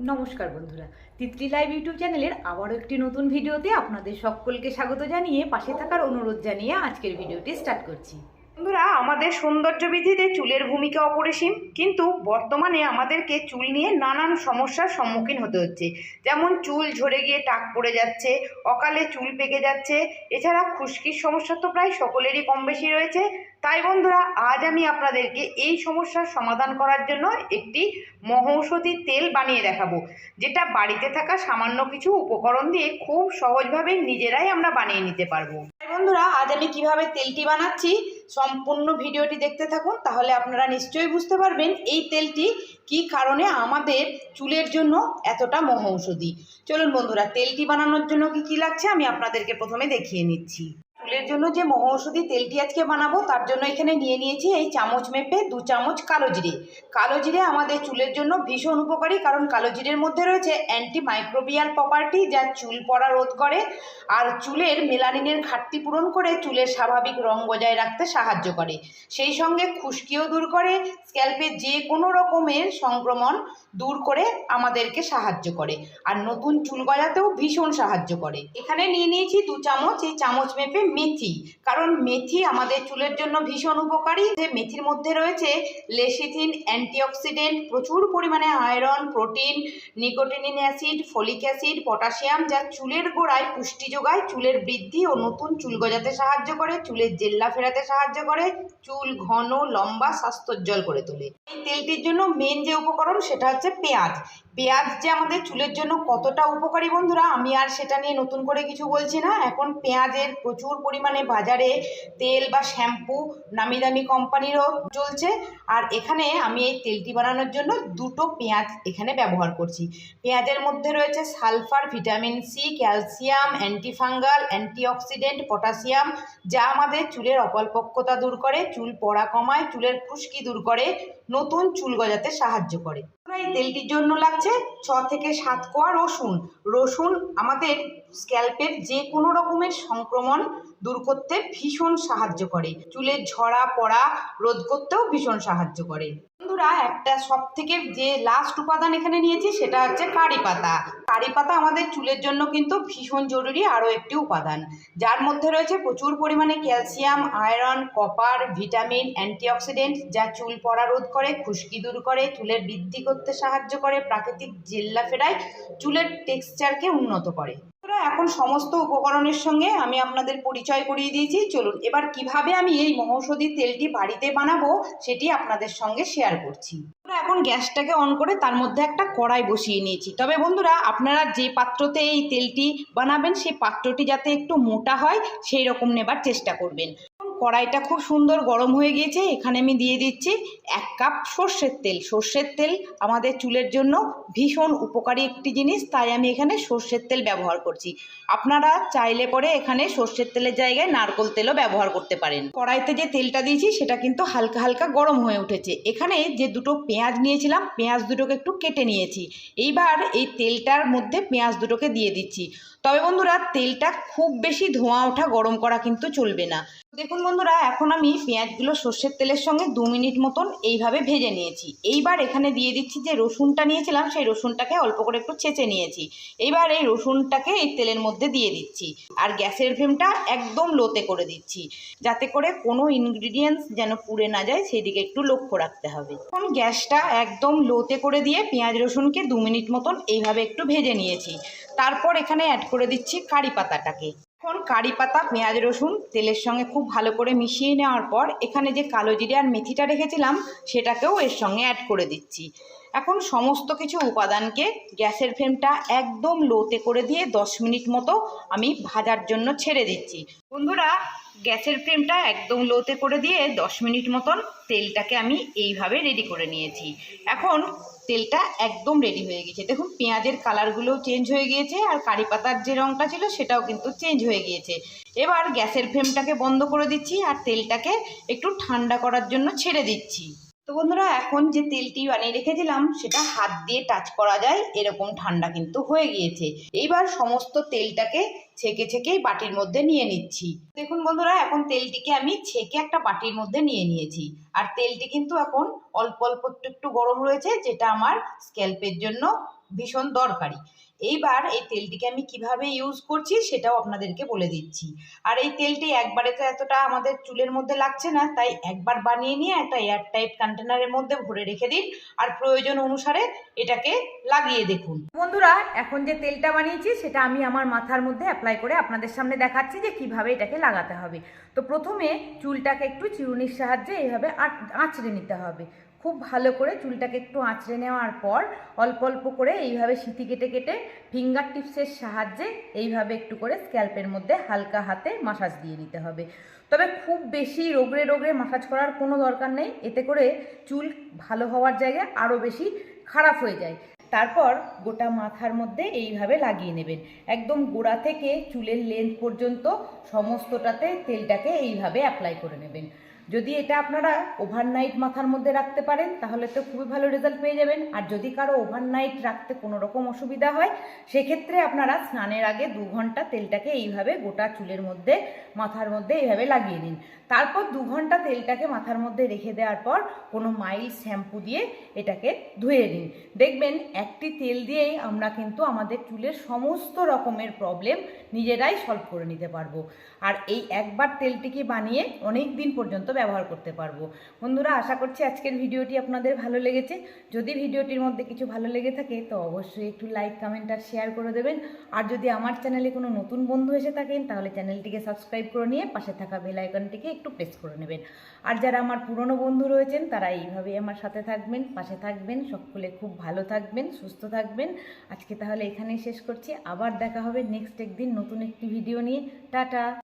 নমস্কার বন্ধুরা। Titli live YouTube চ্যানেলের আবারও একটি নতুন ভিডিওতে আপনাদের সকলকে স্বাগত জানিয়ে পাশে থাকার অনুরোধ জানিয়ে আজকের ভিডিওটি স্টার্ট করছি। বন্ধুরা, আমাদের সৌন্দর্য বৃদ্ধিতে চুলের ভূমিকা অপরিসীম, কিন্তু বর্তমানে আমাদেরকে চুল নিয়ে নানান সমস্যার সম্মুখীন হতে হচ্ছে। যেমন চুল ঝরে গিয়ে টাক পড়ে যাচ্ছে, অকালে চুল পেকে যাচ্ছে, এছাড়া খুশকির সমস্যা তো প্রায় সকলেরই কম বেশি রয়েছে। তাই বন্ধুরা, আজ আমি আপনাদেরকে এই সমস্যার সমাধান করার জন্য একটি মহৌষধি তেল বানিয়ে দেখাবো, যেটা বাড়িতে থাকা সামান্য কিছু উপকরণ দিয়ে খুব সহজভাবে নিজেরাই আমরা বানিয়ে নিতে পারব। তাই বন্ধুরা, আজ আমি কীভাবে তেলটি বানাচ্ছি সম্পূর্ণ ভিডিওটি দেখতে থাকুন, তাহলে আপনারা নিশ্চয়ই বুঝতে পারবেন এই তেলটি কি কারণে আমাদের চুলের জন্য এতটা মহৌষধি। চলুন বন্ধুরা, তেলটি বানানোর জন্য কি কি লাগছে আমি আপনাদেরকে প্রথমে দেখিয়ে নিচ্ছি। চুলের জন্য যে মহৌষধি তেলটি আজকে বানাবো, তার জন্য এখানে নিয়ে নিয়েছি এই চামচ মেপে দু চামচ কালো জিরে। কালো জিরে আমাদের চুলের জন্য ভীষণ উপকারী, কারণ কালো জিরের মধ্যে রয়েছে অ্যান্টি মাইক্রোবিয়াল প্রপার্টি যা চুল পড়া রোধ করে, আর চুলের মেলানিনের ঘাটতি পূরণ করে চুলের স্বাভাবিক রং বজায় রাখতে সাহায্য করে। সেই সঙ্গে খুশকিও দূর করে স্ক্যাল্পে যে কোনো রকমের সংক্রমণ দূর করে আমাদেরকে সাহায্য করে, আর নতুন চুল গজাতেও ভীষণ সাহায্য করে। এখানে নিয়ে নিয়েছি দু চামচ, এই চামচ মেপে মেথি। কারণ মেথি আমাদের চুলের জন্য ভীষণ উপকারী। যে মেথির মধ্যে রয়েছে লেসিথিন, অ্যান্টিঅক্সিডেন্ট, প্রচুর পরিমাণে iron, protein, nicotinic acid, folic acid, potassium, যা চুলের গোড়ায় পুষ্টি যোগায়, চুলের বৃদ্ধি ও নতুন চুল গজাতে সাহায্য করে, চুলের জেল্লা ফেরাতে সাহায্য করে, চুল ঘন, লম্বা, স্বাস্থ্যোজ্জ্বল করে তোলে। এই তেলটির জন্য মেন যে উপকরণ, সেটা হচ্ছে পেঁয়াজ। পেঁয়াজ যে আমাদের চুলের জন্য কতটা উপকারী বন্ধুরা, আমি আর সেটা নিয়ে নতুন করে কিছু বলছি না। এখন পেঁয়াজের প্রচুর পরিমাণে বাজারে তেল বা শ্যাম্পু নামি দামি কোম্পানিরও চলছে আর এখানে আমি এই তেলটি বানানোর জন্য দুটো পেঁয়াজ এখানে ব্যবহার করছি। পেঁয়াজের মধ্যে রয়েছে sulphur, vitamin C calcium, antifungal, antioxidant, potassium, যা আমাদের চুলের অপলপক্কতা দূর করে, চুল পড়া কমায়, চুলের খুশকি দূর করে, নতুন চুল গজাতে সাহায্য করে। এই তেলটির জন্য লাগছে ছ থেকে সাত কোয়া রসুন। রসুন আমাদের স্ক্যাল্পের যে কোনো রকমের সংক্রমণ দূর করতে ভীষণ সাহায্য করে। চুলের ঝরা, পড়া রোধ করতেও ভীষণ সাহায্য করে। বন্ধুরা, একটা সব থেকে যে লাস্ট উপাদান এখানে নিয়েছি সেটা হচ্ছে কারি পাতা। কারি পাতা আমাদের চুলের জন্য কিন্তু ভীষণ জরুরি আরও একটি উপাদান। যার মধ্যে রয়েছে প্রচুর পরিমাণে calcium, iron, copper, vitamin, antioxidant যা চুল পড়া রোধ করে, খুশকি দূর করে, চুলের বৃদ্ধি করতে সাহায্য করে, প্রাকৃতিক জেল্লা ফেরায়, চুলের টেক্সচারকে উন্নত করে। বন্ধুরা, এখন সমস্ত উপকরণের সঙ্গে আমি আপনাদের পরিচয় করিয়ে দিয়েছি। চলুন এবার কীভাবে আমি এই মহৌষধি তেলটি বাড়িতে বানাবো সেটি আপনাদের সঙ্গে শেয়ার করছি। এখন গ্যাসটাকে অন করে তার মধ্যে একটা কড়াই বসিয়ে নিয়েছি। তবে বন্ধুরা আপনারা যে পাত্রতে এই তেলটি বানাবেন সেই পাত্রটি যাতে একটু মোটা হয় সেই রকম নেবার চেষ্টা করবেন। কড়াইটা খুব সুন্দর গরম হয়ে গিয়েছে, এখানে আমি দিয়ে দিচ্ছি এক কাপ সর্ষের তেল। সর্ষের তেল আমাদের চুলের জন্য ভীষণ উপকারী একটি জিনিস, তাই আমি এখানে সর্ষের তেল ব্যবহার করছি। আপনারা চাইলে পরে এখানে সর্ষের তেলের জায়গায় নারকোল তেলও ব্যবহার করতে পারেন। কড়াইতে যে তেলটা দিয়েছি, সেটা কিন্তু হালকা হালকা গরম হয়ে উঠেছে। এখানে যে দুটো পেঁয়াজ নিয়েছিলাম, পেঁয়াজ দুটোকে একটু কেটে নিয়েছি। এইবার এই তেলটার মধ্যে পেঁয়াজ দুটোকে দিয়ে দিচ্ছি। তবে বন্ধুরা, তেলটা খুব বেশি ধোঁয়া ওঠা গরম করা কিন্তু চলবে না। দেখুন বন্ধুরা, এখন আমি পেঁয়াজগুলো সর্ষের তেলের সঙ্গে দু মিনিট মতন এইভাবে ভেজে নিয়েছি। এইবার এখানে দিয়ে দিচ্ছি যে রসুনটা নিয়েছিলাম, সেই রসুনটাকে অল্প করে একটু ছেঁচে নিয়েছি। এইবার এই রসুনটাকে এই তেলের মধ্যে দিয়ে দিচ্ছি। আর গ্যাসের ফ্লেমটা একদম লোতে করে দিচ্ছি, যাতে করে কোনো ইনগ্রিডিয়েন্টস যেন পুড়ে না যায়, সেদিকে একটু লক্ষ্য রাখতে হবে। এখন গ্যাসটা একদম লোতে করে দিয়ে পেঁয়াজ রসুনকে দু মিনিট মতন এইভাবে একটু ভেজে নিয়েছি। তারপর এখানে অ্যাড করে দিচ্ছি কারি পাতাটাকে। এখন কারি পাতা, পেঁয়াজ, রসুন তেলের সঙ্গে খুব ভালো করে মিশিয়ে নেওয়ার পর এখানে যে কালো জিরে আর মেথিটা রেখেছিলাম, সেটাকেও এর সঙ্গে অ্যাড করে দিচ্ছি। এখন সমস্ত কিছু উপাদানকে গ্যাসের ফ্লেমটা একদম লোতে করে দিয়ে দশ মিনিট মতো আমি ভাজার জন্য ছেড়ে দিচ্ছি। বন্ধুরা গ্যাসের ফ্লেমটা একদম লোতে করে দিয়ে দশ মিনিট মতন তেলটাকে আমি এইভাবে রেডি করে নিয়েছি। এখন তেলটা একদম রেডি হয়ে গেছে। দেখুন, পেঁয়াজের কালারগুলোও চেঞ্জ হয়ে গিয়েছে আর কারি পাতার যে রঙটা ছিল সেটাও কিন্তু চেঞ্জ হয়ে গিয়েছে। এবার গ্যাসের ফ্লেমটাকে বন্ধ করে দিচ্ছি আর তেলটাকে একটু ঠান্ডা করার জন্য ছেড়ে দিচ্ছি। তো বন্ধুরা, এখন যে তেলটি বানিয়ে রেখেছিলাম, সেটা হাত দিয়ে টাচ করা যায়, এরকম ঠান্ডা কিন্তু হয়ে গিয়েছে। এইবার সমস্ত তেলটাকে ছেঁকে ছেঁকেই বাটির মধ্যে নিয়ে নিচ্ছি। দেখুন বন্ধুরা, এখন তেলটিকে আমি ছেঁকে একটা বাটির মধ্যে নিয়ে নিয়েছি। আর তেলটি কিন্তু এখন অল্প অল্প একটু একটু গরম রয়েছে, যেটা আমার স্ক্যাল্পের জন্য ভীষণ দরকারি। এইবার এই তেলটিকে আমি কীভাবে ইউজ করছি সেটাও আপনাদেরকে বলে দিচ্ছি। আর এই তেলটি একবারে তো এতটা আমাদের চুলের মধ্যে লাগছে না, তাই একবার বানিয়ে নিয়ে একটা এয়ারটাইট কন্টেনারের মধ্যে ভরে রেখে দিন। আর প্রয়োজন অনুসারে এটাকে লাগিয়ে দেখুন। বন্ধুরা, এখন যে তেলটা বানিয়েছি, সেটা আমি আমার মাথার মধ্যে অ্যাপ্লাই করে আপনাদের সামনে দেখাচ্ছি যে কীভাবে এটাকে লাগাতে হবে। তো প্রথমে চুলটাকে একটু চিরুনির সাহায্যে এইভাবে আঁচ- আঁচড়ে নিতে হবে। খুব ভালো করে চুলটাকে একটু আঁচড়ে নেওয়ার পর অল্প অল্প করে এইভাবে সিঁথি কেটে কেটে ফিঙ্গার টিপসের সাহায্যে এইভাবে একটু করে স্ক্যাল্পের মধ্যে হালকা হাতে মাসাজ দিয়ে নিতে হবে। তবে খুব বেশি রোগরে রোগরে মাসাজ করার কোনো দরকার নেই। এতে করে চুল ভালো হওয়ার জায়গায় আরও বেশি খারাপ হয়ে যায়। তারপর গোটা মাথার মধ্যে এইভাবে লাগিয়ে নেবেন। একদম গোড়া থেকে চুলের লেন্থ পর্যন্ত সমস্তটাতে তেলটাকে এইভাবে অ্যাপ্লাই করে নেবেন। যদি এটা আপনারা ওভারনাইট মাথার মধ্যে রাখতে পারেন, তাহলে তো খুবই ভালো রেজাল্ট পেয়ে যাবেন। আর যদি কারও ওভারনাইট রাখতে কোনো রকম অসুবিধা হয়, সেক্ষেত্রে আপনারা স্নানের আগে দু ঘণ্টা তেলটাকে এইভাবে গোটা চুলের মধ্যে, মাথার মধ্যে এইভাবে লাগিয়ে নিন। তারপর দু ঘণ্টা তেলটাকে মাথার মধ্যে রেখে দেওয়ার পর কোনো মাইল শ্যাম্পু দিয়ে এটাকে ধুয়ে নিন। দেখবেন একটি তেল দিয়েই আমরা কিন্তু আমাদের চুলের সমস্ত রকমের প্রবলেম নিজেরাই সলভ করে নিতে পারব। আর এই একবার তেলটিকে বানিয়ে অনেক দিন পর্যন্ত ব্যবহার করতে পারব। বন্ধুরা, আশা করছি আজকের ভিডিওটি আপনাদের ভালো লেগেছে। যদি ভিডিওটির মধ্যে কিছু ভালো লেগে থাকে, তো অবশ্যই একটু লাইক কমেন্ট আর শেয়ার করে দেবেন। আর যদি আমার চ্যানেলে কোনো নতুন বন্ধু এসে থাকেন, তাহলে চ্যানেলটিকে সাবস্ক্রাইব করে নিয়ে পাশে থাকা বেল আইকনটিকে একটু প্রেস করে নেবেন। আর যারা আমার পুরনো বন্ধু রয়েছেন, তারা এইভাবেই আমার সাথে থাকবেন, পাশে থাকবেন, সকলে খুব ভালো থাকবেন, সুস্থ থাকবেন। আজকে তাহলে এখানেই শেষ করছি। আবার দেখা হবে নেক্সট একদিন নতুন একটি ভিডিও নিয়ে। টাটা!